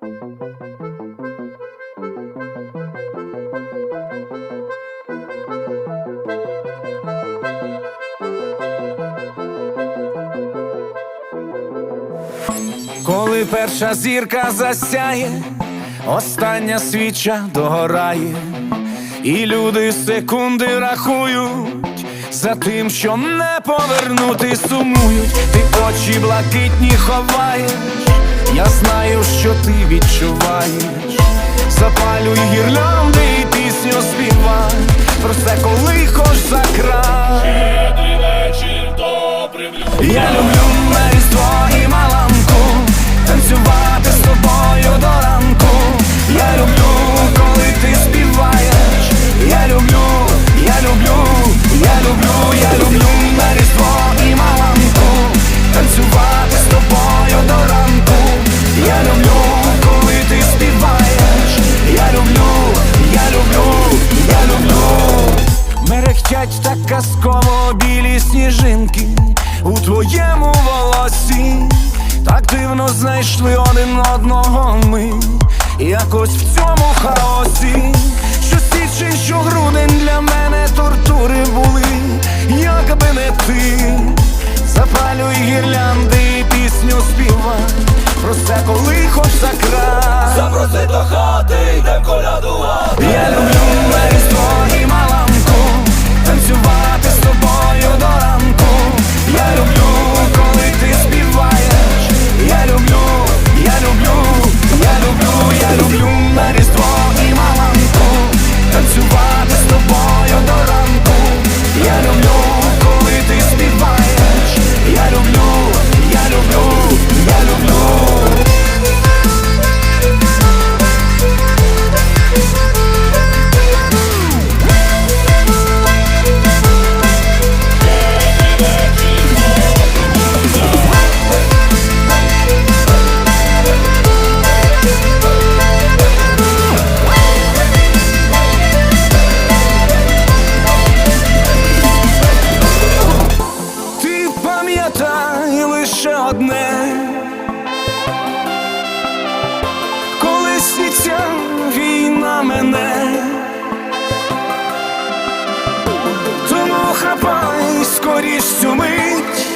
Коли перша зірка засяє, остання свіча догорає, і люди секунди рахують за тим, що не повернути сумують, ти очі блакитні ховаєш, я знаю, що ти відчуваєш, запалюй гірлянди і пісню співай, про все коли хоч закривай казково білі сніжинки у твоєму волосі, так дивно знайшли один одного ми, якось в цьому хаосі, що січень, що грудень для мене. хапай скоріш цю мить.